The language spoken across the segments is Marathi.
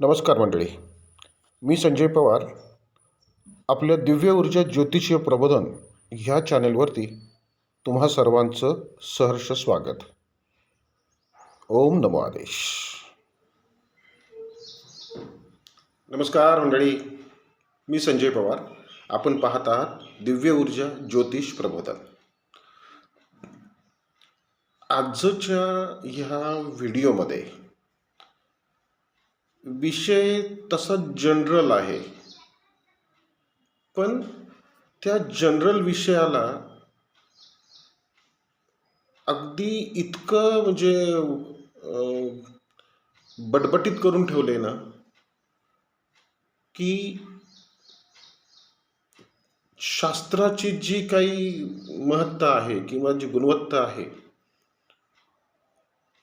नमस्कार मंडळी. मी संजय पवार. आपल्या दिव्य ऊर्जा ज्योतिषीय प्रबोधन ह्या चॅनेलवरती तुम्हा सर्वांचं सहर्ष स्वागत. ओम नमो आदेश. नमस्कार मंडळी. मी संजय पवार. आपण पाहत आहात दिव्य ऊर्जा ज्योतिष प्रबोधन. आजच्या ह्या व्हिडिओमध्ये विषय तसा जनरल आहे. पण त्या जनरल विषयाला अगदी इतकं म्हणजे बटबटीत करून ठेवले ना की शास्त्राची जी काही महत्ता आहे किंवा जी गुणवत्ता आहे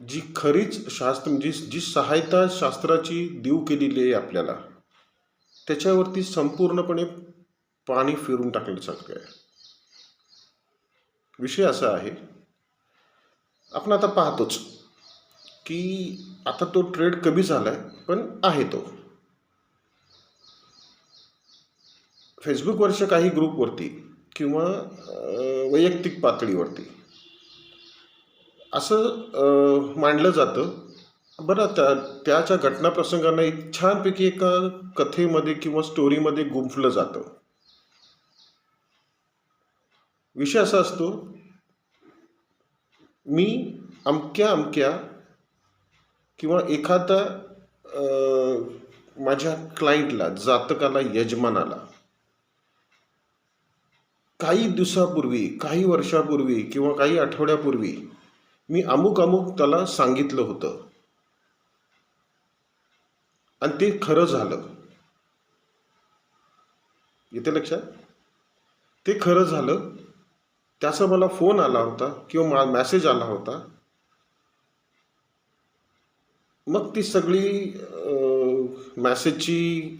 जी खरीच शास्त्र जी जी सहायता शास्त्राची देऊ केलेली आहे आपल्याला त्याच्यावरती संपूर्णपणे पाणी फिरून टाकलं टाकल्यासारखं आहे. विषय असा आहे आपण आता पाहतोच की आता तो ट्रेड कमी झाला आहे पण आहे तो. फेसबुकवरच्या काही ग्रुपवरती किंवा वैयक्तिक पातळीवरती असं मांडलं जातं. बरं त्या त्याच्या घटनाप्रसंगांना एक छानपैकी एका कथेमध्ये किंवा स्टोरीमध्ये गुंफलं जातं. विषय असा असतो मी अमक्या अमक्या किंवा एखादा माझ्या क्लायंटला जातकाला यजमानाला काही दिवसापूर्वी काही वर्षापूर्वी किंवा काही आठवड्यापूर्वी मी अमुक अमुक त्याला सांगितलं होतं. आणि ते खरं झालं. येते लक्षात? ते खरं झालं. त्याचा मला फोन आला होता किंवा मॅसेज आला होता. मग ती सगळी मॅसेजची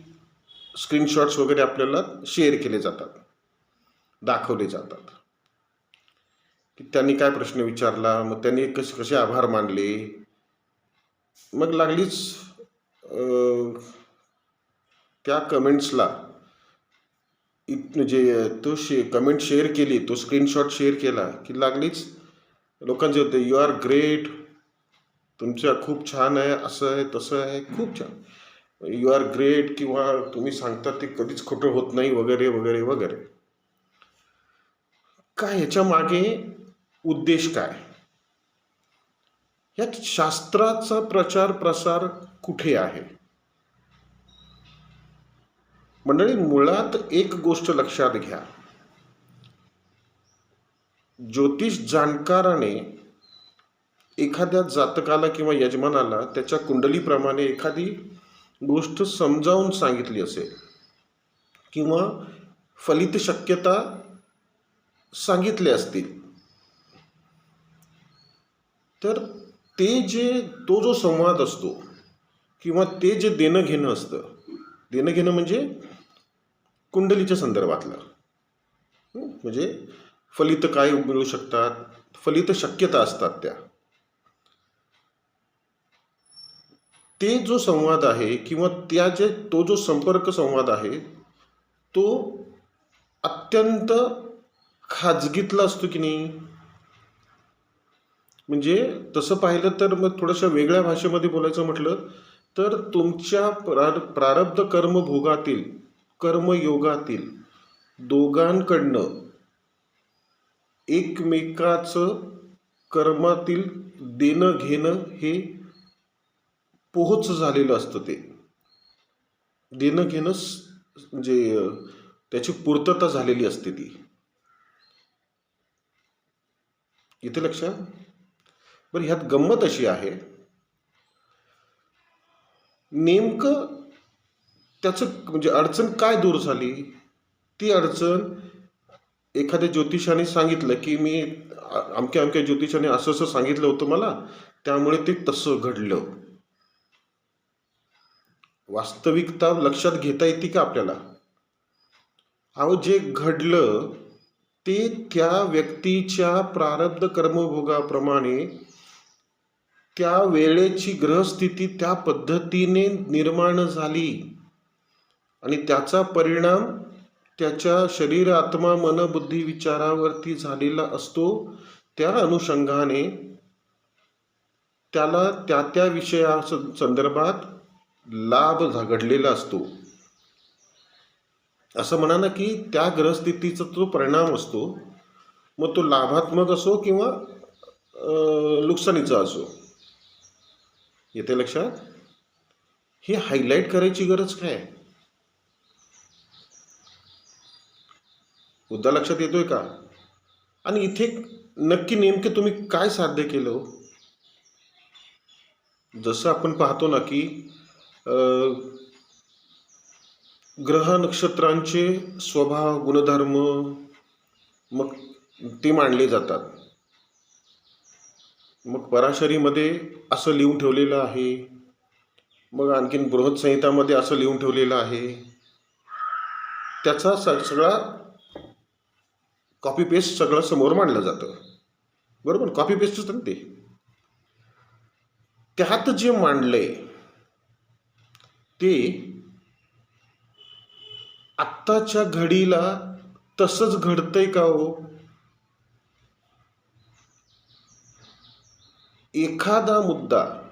स्क्रीनशॉट्स वगैरे आपल्याला शेअर केले जातात. दाखवले जातात. की त्यांनी काय प्रश्न विचारला मग त्यांनी कसे कसे आभार मानले? मग लागलीच त्या कमेंट्सला इत म्हणजे तो शे कमेंट शेअर केली तो स्क्रीनशॉट शेअर केला की लागलीच लोकांचे होते यू आर ग्रेट तुमच्या खूप छान आहे असं आहे तसं आहे खूप छान. यू आर ग्रेट किंवा तुम्ही सांगता ते कधीच खोटं होत नाही वगैरे वगैरे वगैरे. काय ह्याच्या मागे उद्देश काय? यात शास्त्राचा प्रचार प्रसार कुठे आहे? मंडळी मुळात एक गोष्ट लक्षात घ्या. ज्योतिष जाणकाराने एखाद्या जातकाला किंवा यजमानाला त्याच्या कुंडलीप्रमाणे एखादी गोष्ट समजावून सांगितली असेल किंवा फलित शक्यता सांगितले असतील तर ते जे तो जो संवाद असतो किंवा ते जे देणं घेणं असतं देणं घेणं म्हणजे कुंडलीच्या संदर्भातलं. म्हणजे फलित काय मिळू शकतात? फलित शक्यता असतात त्या. ते जो संवाद आहे किंवा त्या जे तो जो संपर्क संवाद आहे तो अत्यंत खाजगीतला असतो की नाही? म्हणजे तसं पाहिलं तर मग थोड्याशा वेगळ्या भाषेमध्ये बोलायचं म्हटलं तर तुमच्या प्रार प्रारब्ध कर्मभोगातील कर्मयोगातील दोघांकडनं एकमेकाचं कर्मातील देणं घेणं हे पोहोच झालेलं असतं ते. देणं घेणं म्हणजे त्याची पूर्तता झालेली असते ती. इथे लक्षात? बरं ह्यात गंमत अशी आहे. नेमकं त्याचं म्हणजे अडचण काय दूर झाली? ती अडचण एखाद्या ज्योतिषाने सांगितलं की मी अमक्या अमक्या ज्योतिषाने असं असं सांगितलं होतं मला त्यामुळे ते तसं घडलं. वास्तविकता लक्षात घेता येते का आपल्याला? अहो जे घडलं ते त्या व्यक्तीच्या प्रारब्ध कर्मभोगाप्रमाणे त्या वेळेची ग्रहस्थिती त्या पद्धतीने निर्माण झाली. आणि त्याचा परिणाम त्याच्या शरीर आत्मा मन बुद्धी विचारावरती झालेला असतो. त्या अनुषंगाने त्याला त्या त्या विषया संदर्भात लाभ झा- घडलेला असतो. असं म्हणा ना की त्या ग्रहस्थितीचा जो परिणाम असतो. मग तो लाभात्मक असो किंवा नुकसानीचा असो. येते लक्षात? हे हायलाईट करायची गरज काय? मुद्दा लक्षात येतोय का? आणि इथे नक्की नेमके तुम्ही काय साध्य केलं हो? जसं आपण पाहतो ना की ग्रह नक्षत्रांचे स्वभाव गुणधर्म मग ते मांडले जातात. मग पराशरीमध्ये असं लिहून ठेवलेलं आहे. मग आणखीन बृहत संहितामध्ये असं लिहून ठेवलेलं आहे. त्याचा स सगळा कॉपी पेस्ट सगळं समोर मांडलं जातं. बरोबर? कॉपी पेस्टच ना ते. त्यात जे मांडलंय ते आत्ताच्या घडीला तसंच घडतंय का हो? एखादा मुद्दा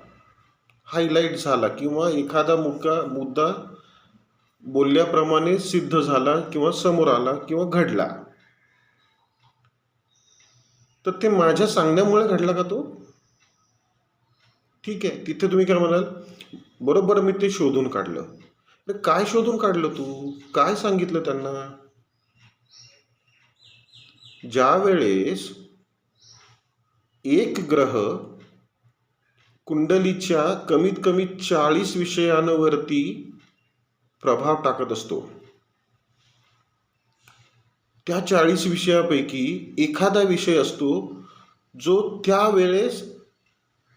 हायलाईट झाला किंवा एखादा मुद्दा मुद्दा बोलल्याप्रमाणे सिद्ध झाला किंवा समोर आला किंवा घडला. तर ते माझ्या सांगण्यामुळे घडला का तो? ठीक आहे तिथे तुम्ही काय म्हणाल? बरोबर मी ते शोधून काढलं. अरे काय शोधून काढलं तू? काय सांगितलं त्यांना? ज्या वेळेस एक ग्रह कुंडलीच्या कमीत कमी चाळीस विषयांवरती प्रभाव टाकत असतो. त्या चाळीस विषयापैकी एखादा विषय असतो जो त्यावेळेस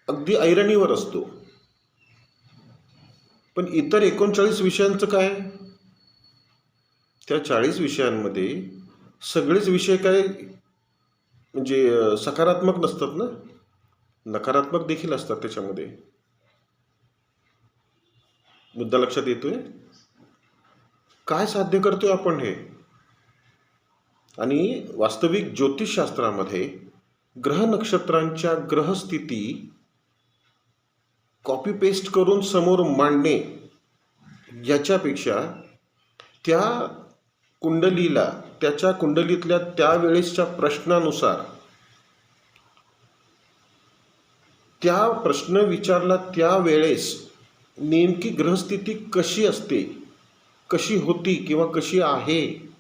अगदी ऐरणीवर असतो. पण इतर एकोणचाळीस विषयांचं काय? त्या चाळीस विषयांमध्ये सगळेच विषय काय म्हणजे सकारात्मक नसतात ना? नकारात्मक देखील असतात त्याच्यामध्ये. मुद्दा लक्षात येतोय? काय साध्य करतोय आपण हे? आणि वास्तविक ज्योतिषशास्त्रामध्ये ग्रह नक्षत्रांच्या ग्रहस्थिती कॉपी पेस्ट करून समोर मांडणे याच्यापेक्षा त्या कुंडलीला त्याच्या कुंडलीतल्या त्यावेळेसच्या प्रश्नानुसार त्या प्रश्न विचारला त्यावेळेस नेमकी ग्रहस्थिती कशी असते? कशी होती किंवा कशी आहे?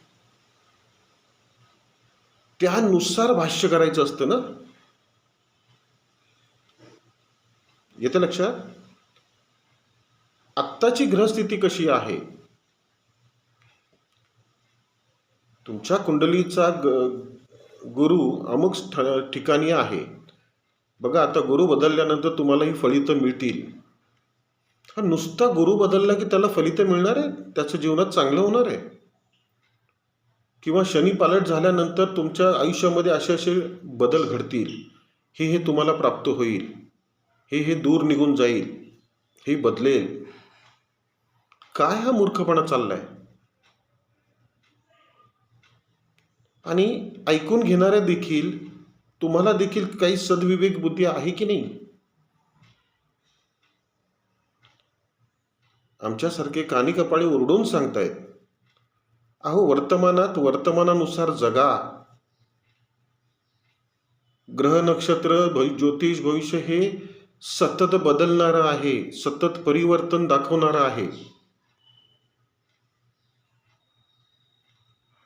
त्यानुसार भाष्य करायचं असतं ना? येतं लक्षात? आत्ताची ग्रहस्थिती कशी आहे? तुमच्या कुंडलीचा ग गुरु अमुक ठिकाणी आहे. बघा आता गुरु बदलल्यानंतर तुम्हाला ही फलितं मिळतील. हा नुसता गुरु बदलला की त्याला फलितं मिळणार आहे त्याचं जीवनात चांगलं होणार आहे? किंवा शनी पालट झाल्यानंतर तुमच्या आयुष्यामध्ये असे असे बदल घडतील. हे हे तुम्हाला प्राप्त होईल. हे हे दूर निघून जाईल. हे बदलेल. काय हा मूर्खपणा चाललाय? आणि ऐकून घेणाऱ्या देखील तुम्हाला देखील काही सद्विवेक बुद्धी आहे की नाही? आमच्यासारखे कानी कपाळी ओरडून सांगतायत अहो वर्तमानात वर्तमानानुसार जगा. ग्रह नक्षत्र ज्योतिष भविष्य हे सतत बदलणारं आहे सतत परिवर्तन दाखवणारं आहे.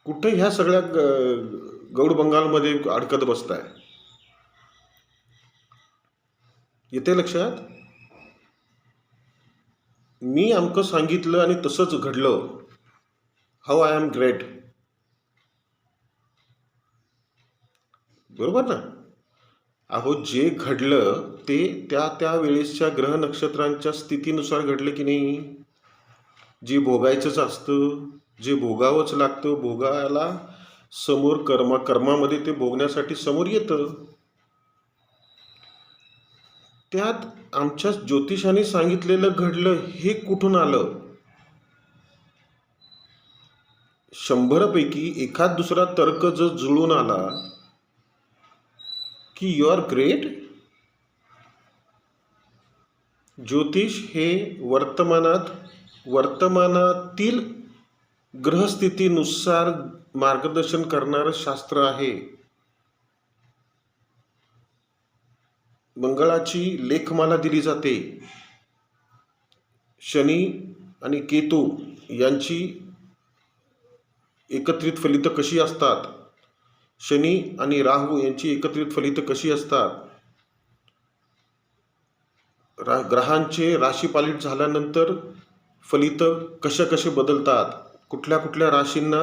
कुठे ह्या सगळ्या ग- गौड बंगालमध्ये अडकत बसताय? येते लक्षात? मी आमकं सांगितलं आणि तसंच घडलं. हाऊ आय एम ग्रेट बरोबर ना? अहो जे घडलं ते त्या त्या वेळेसच्या ग्रह नक्षत्रांच्या स्थितीनुसार घडलं की नाही? जे भोगायचंच असतं जे भोगावंच लागतं भोगायला समोर कर्मा कर्मामध्ये ते भोगण्यासाठी समोर येतं. त्यात आमच्या ज्योतिषाने सांगितलेलं घडलं हे कुठून आलं? शंभरपैकी एखाद दुसरा तर्क जर जुळून आला की यू आर ग्रेट ज्योतिष हे वर्तमानात वर्तमानातील ग्रहस्थितीनुसार मार्गदर्शन करणारं शास्त्र आहे. मंगळाची लेखमाला दिली जाते. शनी आणि केतू यांची एकत्रित फलितं कशी असतात? शनी आणि राहू यांची एकत्रित फलितं कशी असतात? रा ग्रहांचे राशीपालित झाल्यानंतर फलितं कशा कसे बदलतात? कुठल्या कुठल्या राशींना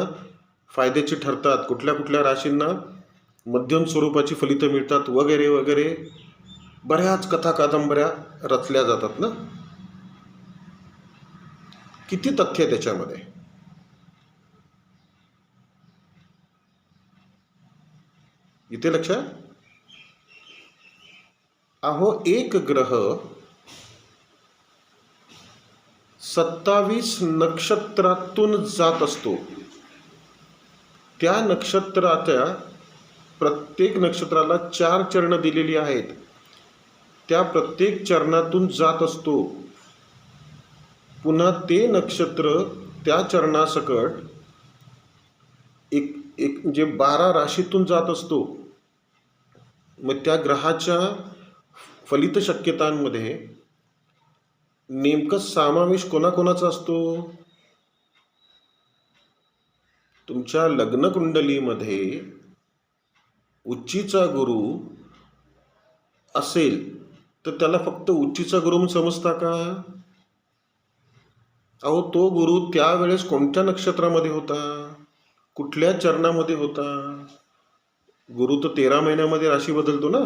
फायद्याची ठरतात? कुठल्या कुठल्या राशींना मध्यम स्वरूपाची फलितं मिळतात? वगैरे वगैरे. बऱ्याच कथा कादंबऱ्या रचल्या जातात ना? किती तथ्य आहे त्याच्यामध्ये? इथे लक्षात अहो एक ग्रह सत्तावीस नक्षत्रातून जात असतो. त्या नक्षत्राच्या प्रत्येक नक्षत्राला चार चरण दिलेली आहेत. त्या प्रत्येक चरणातून जात असतो. पुन्हा ते नक्षत्र त्या चरणासकट एक एक जे बारा राशीतून जात असतो. मग त्या ग्रहाच्या फलित शक्यतांमध्ये नेमकं समावेश कोणाकोणाचा असतो? तुमच्या लग्नकुंडलीमध्ये उच्चीचा गुरु असेल. तर त्याला फक्त उच्चीचा गुरु म्हणून समजता का? अहो तो गुरु त्यावेळेस कोणत्या नक्षत्रामध्ये होता? कुठल्या चरणामध्ये होता? गुरु तर तेरा महिन्यामध्ये राशी बदलतो ना?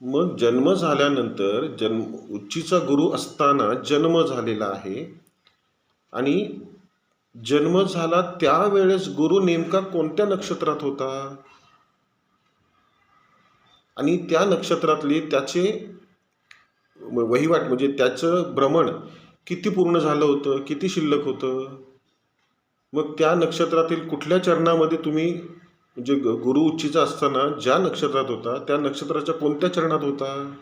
मग जन्म झाल्यानंतर जन्म उच्चीचा गुरु असताना जन्म झालेला आहे आणि जन्म झाला त्यावेळेस गुरु नेमका कोणत्या नक्षत्रात होता? आणि त्या नक्षत्रातले त्याचे वहिवाट म्हणजे त्याचं भ्रमण किती पूर्ण झालं होतं किती शिल्लक होतं? मग त्या नक्षत्रातील कुठल्या चरणामध्ये तुम्ही म्हणजे ग- गुरु उच्चीचा असताना ज्या नक्षत्रात होता त्या नक्षत्राच्या कोणत्या चरणात होता?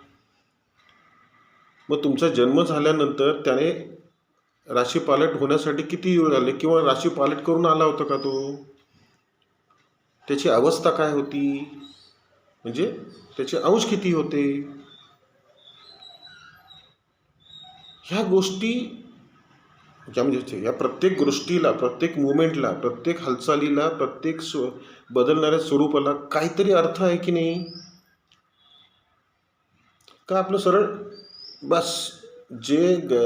मग तुमचा जन्म झाल्यानंतर त्याने राशी पालट होण्यासाठी किती वेळ झाले? किंवा राशी पालट करून आला होता का तो? त्याची अवस्था काय होती? म्हणजे त्याचे अंश किती होते? ह्या गोष्टी ज्या म्हणजे या प्रत्येक गोष्टीला प्रत्येक मुवमेंटला प्रत्येक हालचालीला प्रत्येक स्व बदलणाऱ्या स्वरूपाला काहीतरी अर्थ आहे की नाही? का आपलं सरळ बस जे ग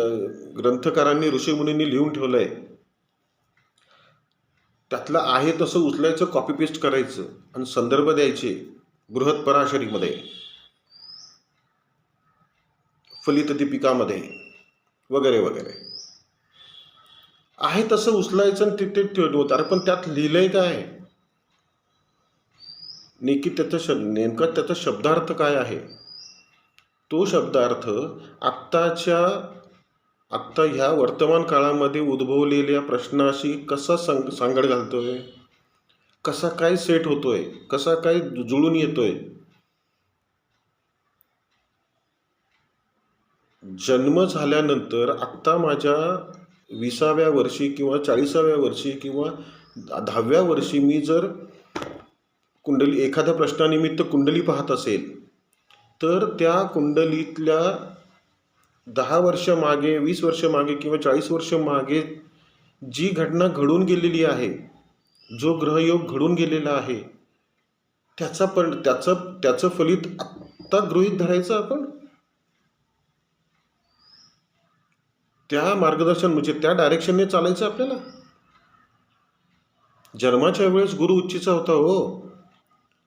ग्रंथकारांनी ऋषीमुनींनी लिहून ठेवलं आहे त्यातलं आहे तसं उचलायचं कॉपी पेस्ट करायचं आणि संदर्भ द्यायचे बृहत पराशरीमध्ये फलित दीपिकामध्ये वगैरे वगैरे. आहे तसं उचलायचं आणि तिथे ठेवलं होतं. अरे पण त्यात लिहिलंय काय? नेकी त्याचा शब्द नेमका त्याचा शब्दार्थ काय आहे? तो शब्दार्थ आत्ताच्या आत्ता ह्या वर्तमान काळामध्ये उद्भवलेल्या प्रश्नाशी कसा संग सांगड घालतोय? कसा काय सेट होतोय कसा काय जुळून येतोय? जन्म झाल्यानंतर आत्ता माझ्या विसाव्या वर्षी किंवा चाळीसाव्या वर्षी किंवा दहाव्या वर्षी मी जर कुंडली एखाद्या प्रश्नानिमित्त कुंडली पाहत असेल तर त्या कुंडलीतल्या दहा वर्ष मागे वीस वर्ष मागे किंवा चाळीस वर्ष मागे जी घटना घडून गेलेली आहे जो ग्रहयोग घडून गेलेला आहे त्याचा पण त्याचं त्याचं फलित आत्ता गृहीत धरायचं आपण? त्या मार्गदर्शन म्हणजे त्या डायरेक्शनने चालायचं आपल्याला? जन्माच्या वेळेस गुरु उच्चीचा होता हो.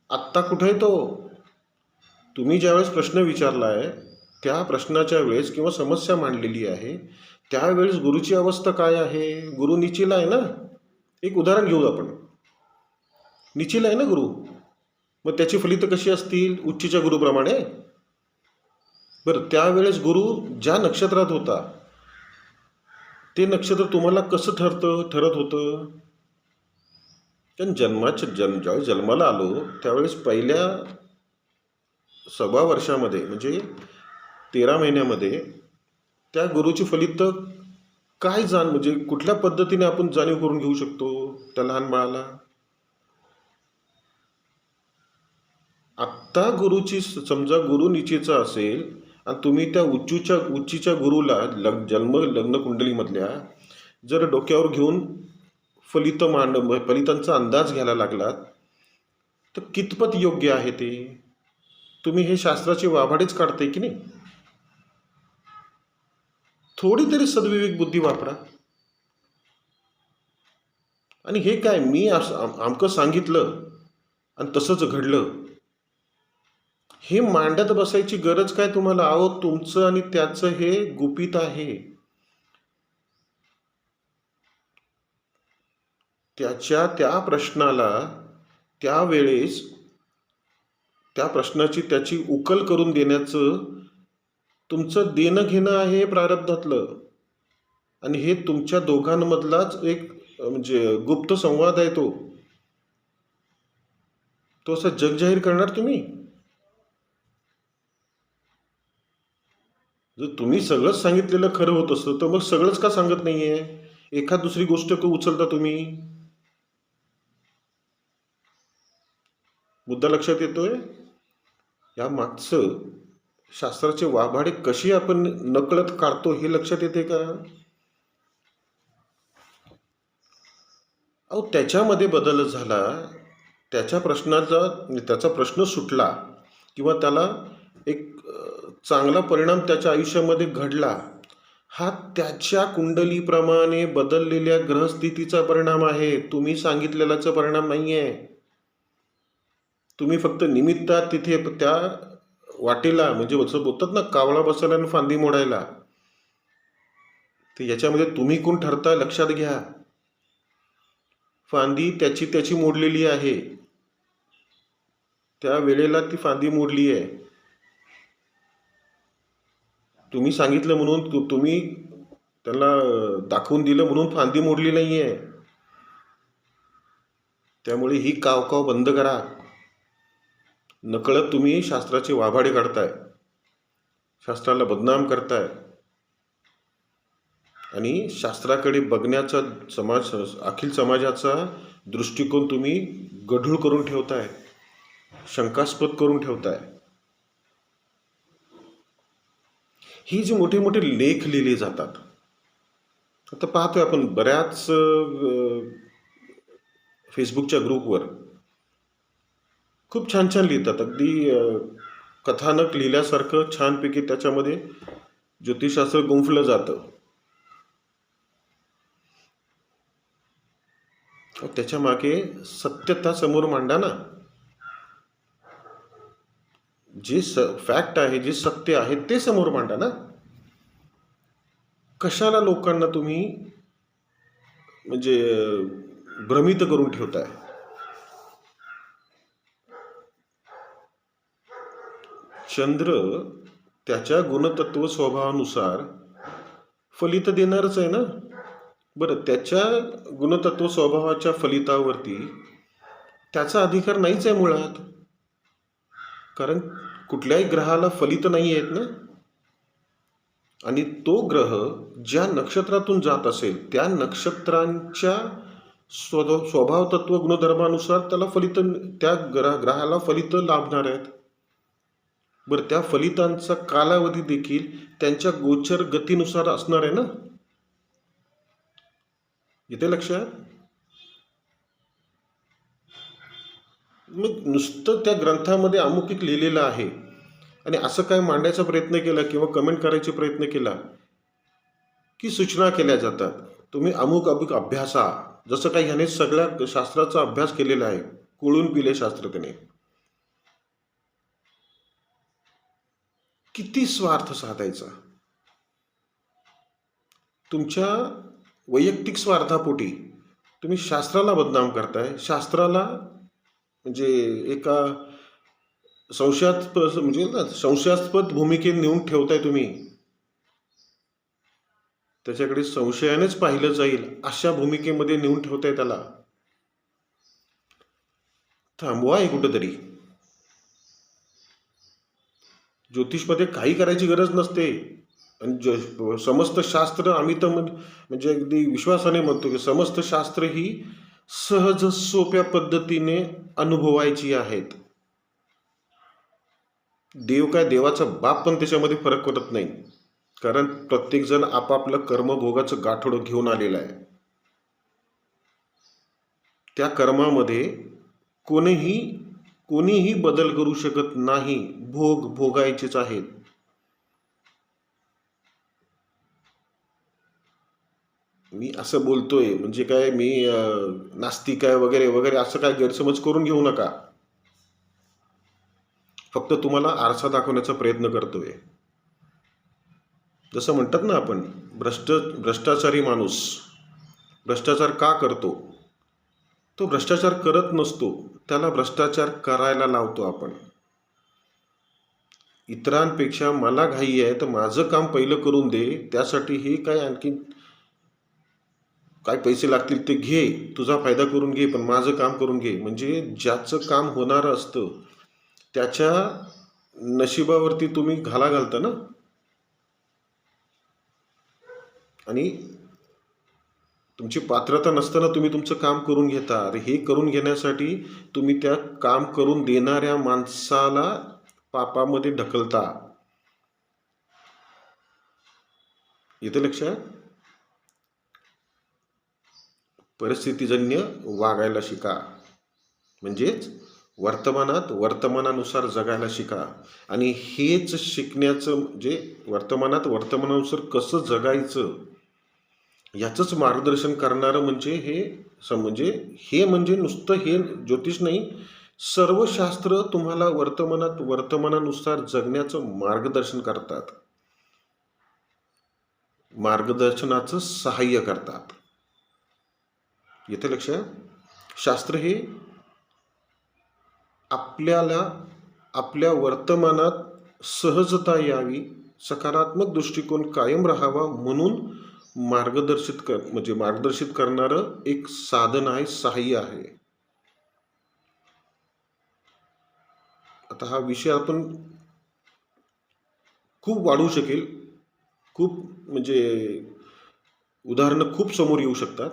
आत्ता कुठे आहे तो? तुम्ही ज्यावेळेस प्रश्न विचारला आहे त्या प्रश्नाच्या वेळेस किंवा समस्या मांडलेली आहे त्यावेळेस गुरुची अवस्था काय आहे? गुरु निचिला आहे ना? एक उदाहरण घेऊ आपण. निचिल आहे ना गुरु? मग त्याची फलितं कशी असतील? उच्चीच्या गुरुप्रमाणे? बरं त्यावेळेस गुरु ज्या नक्षत्रात होता ते नक्षत्र तुम्हाला कसं ठरतं? ठरत होतं? कारण जन्माच्या जन्म ज्यावेळेस जन्माला आलो त्यावेळेस पहिल्या सव्वा वर्षामध्ये म्हणजे तेरा महिन्यामध्ये त्या गुरुची फलित काय जाण म्हणजे कुठल्या पद्धतीने आपण जाणीव करून घेऊ शकतो त्या लहान बाळाला? आत्ता गुरुची समजा गुरु निचेचा असेल आणि तुम्ही त्या उच्चूच्या उच्चीच्या गुरुला लग जन्म लग्न कुंडलीमधल्या जर डोक्यावर घेऊन फलित मांड फलितांचा अंदाज घ्यायला लागलात तर कितपत योग्य आहे ते? तुम्ही हे शास्त्राचे वाभाडेच काढताय की नाही? थोडी तरी सद्विवेक बुद्धी वापरा. आणि हे काय मी असं आमकं सांगितलं आणि तसंच घडलं. हे मांडत बसायची गरज काय तुम्हाला? आहो तुमचं आणि त्याचं हे गुपित आहे. त्याच्या त्या प्रश्नाला त्यावेळेस त्या प्रश्नाची त्याची उकल करून देण्याचं तुमचं देणं घेणं आहे प्रारब्धातलं. आणि हे तुमच्या दोघांमधलाच एक म्हणजे गुप्त संवाद आहे तो. तो असं जग जाहीर करणार तुम्ही? जर तुम्ही सगळंच सांगितलेलं खरं होत असतं तर मग सगळंच का सांगत नाहीये? एखाद दुसरी गोष्ट का उचलता तुम्ही? मुद्दा लक्षात येतोय? या मागचं शास्त्राचे वाभाडे कशी आपण नकळत काढतो हे लक्षात येते का? अहो त्याच्यामध्ये बदल झाला त्याच्या प्रश्नाचा त्याचा प्रश्न सुटला किंवा त्याला एक चांगला परिणाम त्याच्या आयुष्यामध्ये घडला हा त्याच्या कुंडलीप्रमाणे बदललेल्या ग्रहस्थितीचा परिणाम आहे. तुम्ही सांगितलेलाचा परिणाम नाही आहे तुम्ही फक्त निमित्तात तिथे त्या वाटेला म्हणजे असं बोलतात ना कावळा बसवला आणि फांदी मोडायला. तर याच्यामध्ये तुम्ही कोण ठरता लक्षात घ्या. फांदी त्याची त्याची मोडलेली आहे. त्या वेळेला ती फांदी मोडली आहे. तुम्ही सांगितलं म्हणून तुम्ही त्यांना दाखवून दिलं म्हणून फांदी मोडली नाही आहे त्यामुळे ही काव काव बंद करा. नकळत तुम्ही शास्त्राचे वाभाडे काढताय. शास्त्राला बदनाम करताय. आणि शास्त्राकडे बघण्याचा समाज अखिल समाजाचा दृष्टिकोन तुम्ही गढूळ करून ठेवताय. शंकास्पद करून ठेवताय. ही जी मोठे मोठे लेख लिहिले जातात. आता पाहतोय आपण बऱ्याच फेसबुकच्या ग्रुपवर खूप छान छान लिहितात. अगदी कथानक लिहिल्यासारखं छानपैकी त्याच्यामध्ये ज्योतिषशास्त्र गुंफलं जातं. त्याच्यामागे सत्यता समोर मांडा ना. जे स फॅक्ट आहे जे सत्य आहे ते समोर मांडा ना. कशाला लोकांना तुम्ही म्हणजे भ्रमित करून ठेवताय? चंद्र त्याच्या गुणतत्व स्वभावानुसार फलित देणारच आहे ना? बरं त्याच्या गुणतत्व स्वभावाच्या फलितावरती त्याचा अधिकार नाहीच आहे मुळात. कारण कुठल्याही ग्रहाला फलित नाही आहेत ना? आणि तो ग्रह ज्या नक्षत्रातून जात असेल त्या नक्षत्रांच्या स्वभाव तत्व गुणधर्मानुसार त्याला फलित त्या ग्रह ग्रहाला फलित लाभणार आहेत. बरं त्या फलितांचा कालावधी देखील त्यांच्या गोचर गतीनुसार असणार आहे ना? येते लक्षात? मग नुसतं त्या ग्रंथामध्ये अमुक एक लिहिलेलं आहे. आणि असं काय मांडायचा प्रयत्न केला किंवा कमेंट करायचा प्रयत्न केला? की सूचना केल्या जातात. तुम्ही अमुक अमुक अभ्यासा. जसं काही ह्याने सगळ्या शास्त्राचा अभ्यास केलेला आहे. कुळून पिले शास्त्र त्याने. किती स्वार्थ साधायचा? तुमच्या वैयक्तिक स्वार्थापोटी तुम्ही शास्त्राला बदनाम करताय. शास्त्राला म्हणजे एका संशयास्पद म्हणजे ना संशयास्पद भूमिकेत नेऊन ठेवताय तुम्ही. त्याच्याकडे संशयानेच पाहिलं जाईल अशा भूमिकेमध्ये नेऊन ठेवताय त्याला. थांबवा आहे कुठंतरी. ज्योतिषमध्ये काही करायची गरज नसते. आणि ज समस्त शास्त्र आम्ही तर म्हणजे अगदी विश्वासाने म्हणतो की समस्त शास्त्र ही सहज सोप्या पद्धतीने अनुभवायची आहेत. देव काय देवाचा बाप पण त्याच्यामध्ये फरक पडत नाही. कारण प्रत्येकजण आपापलं कर्मभोगाचं गाठोडं घेऊन आलेलं आहे. त्या कर्मामध्ये कोणीही कोणीही बदल करू शकत नाही भोग भोगायचेच आहेत. मी असं बोलतोय म्हणजे काय मी नास्तिक आहे वगैरे वगैरे असं काय गैरसमज करून घेऊ नका. फक्त तुम्हाला आरसा दाखवण्याचा प्रयत्न करतोय. जसं म्हणतात ना आपण भ्रष्ट भ्रष्टाचारी माणूस. भ्रष्टाचार का करतो? तो भ्रष्टाचार करत नसतो. त्याला भ्रष्टाचार करायला लावतो आपण. इतरांपेक्षा मला घाई आहे तर माझं काम पहिलं करून दे. त्यासाठी हे काय आणखी काय पैसे लागतील ते घे. तुझा फायदा करून घे पण माझं काम करून घे. म्हणजे ज्याचं काम होणारं असतं त्याच्या नशिबावरती तुम्ही घाला घालता ना? आणि तुमची पात्रता नसताना तुम्ही तुमचं काम करून घेता. अरे हे करून घेण्यासाठी तुम्ही त्या काम करून देणाऱ्या माणसाला पापामध्ये ढकलता. येतं लक्षात? परिस्थितीजन्य वागायला शिका. म्हणजेच वर्तमानात वर्तमानानुसार जगायला शिका. आणि हेच शिकण्याचं म्हणजे वर्तमानात वर्तमानानुसार कसं जगायचं याचंच मार्गदर्शन करणारं म्हणजे हे स- म्हणजे हे म्हणजे नुसतं हे ज्योतिष नाही सर्व शास्त्र तुम्हाला वर्तमानात वर्तमानानुसार जगण्याचं मार्गदर्शन करतात. मार्गदर्शनाचं सहाय्य करतात. येते लक्षात शास्त्र हे आपल्याला आपल्या वर्तमानात सहजता यावी सकारात्मक दृष्टिकोन कायम राहावा म्हणून मार्गदर्शित कर म्हणजे मार्गदर्शित करणारं एक साधन आहे सहाय्य आहे. आता हा विषय आपण खूप वाढवू शकेल. खूप म्हणजे उदाहरणं खूप समोर येऊ शकतात.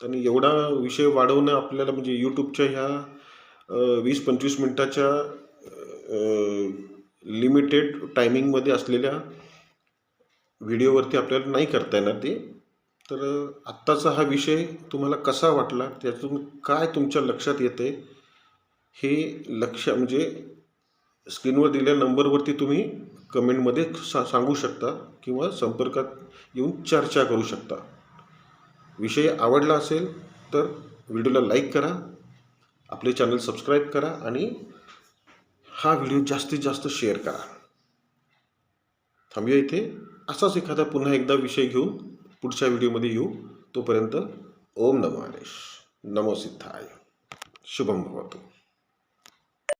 आणि एवढा विषय वाढवणं आपल्याला म्हणजे यूट्यूबच्या ह्या वीस पंचवीस मिनटाच्या लिमिटेड टायमिंगमध्ये असलेल्या व्हिडिओवरती आपल्याला नाही करता येणार ते. तर आत्ताचा हा विषय तुम्हाला कसा वाटला? त्यातून काय तुमच्या लक्षात येते? हे लक्ष म्हणजे स्क्रीनवर दिलेल्या नंबरवरती तुम्ही कमेंटमध्ये सा सांगू शकता किंवा संपर्कात येऊन चर्चा करू शकता. विषय आवडला असेल तर व्हिडिओला लाईक करा आपले चॅनल सबस्क्राईब करा आणि हा व्हिडिओ जास्तीत जास्त शेअर करा. थांबूया इथे. असाच एखादा पुन्हा एकदा विषय घेऊन पुढच्या व्हिडिओमध्ये येऊ. तोपर्यंत ओम नमो हरेश. नमो सिद्धाय. शुभम भवतो.